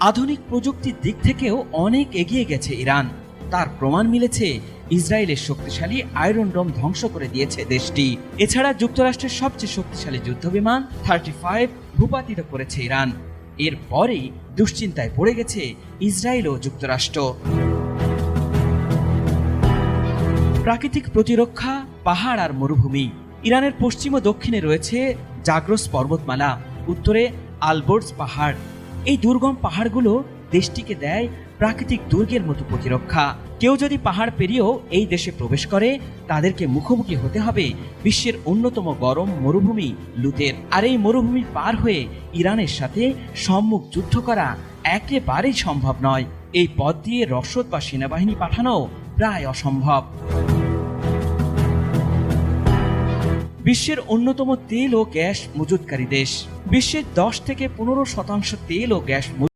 আধুনিক প্রযুক্তির দিক থেকেও অনেক এগিয়ে গেছে ইরান। তার প্রমাণ মিলেছে, ইসরায়েলের শক্তিশালী আয়রন ডোম ধ্বংস করে দিয়েছে দেশটি। এছাড়া যুক্তরাষ্ট্রের সবচেয়ে শক্তিশালী যুদ্ধবিমান থার্টি ফাইভ ভূপাতিত করেছে ইরান। এরপরেই দুশ্চিন্তায় পড়ে গেছে ইসরায়েল ও যুক্তরাষ্ট্র। প্রাকৃতিক প্রতিরক্ষা, পাহাড় আর মরুভূমি। ইরানের পশ্চিম ও দক্ষিণে রয়েছে জাগ্রস পর্বতমালা। উত্তরে আলবোর্ডস পাহাড়। এই দুর্গম পাহাড়গুলো দেশটিকে দেয় প্রাকৃতিক দুর্গের মতো প্রতিরক্ষা। কেউ যদি পাহাড় পেরিয়েও এই দেশে প্রবেশ করে, তাদেরকে মুখোমুখি হতে হবে বিশ্বের অন্যতম গরম মরুভূমি লুতের। আর এই মরুভূমি পার হয়ে ইরানের সাথে সম্মুখ যুদ্ধ করা একেবারেই সম্ভব নয়। এই পথ দিয়ে রসদ বা সেনাবাহিনী পাঠানো প্রায় অসম্ভব। বিশ্বের অন্যতম তেল ও গ্যাস মজুতকারী দেশ। বিশ্বের দশ থেকে পনেরো শতাংশ তেল ও গ্যাস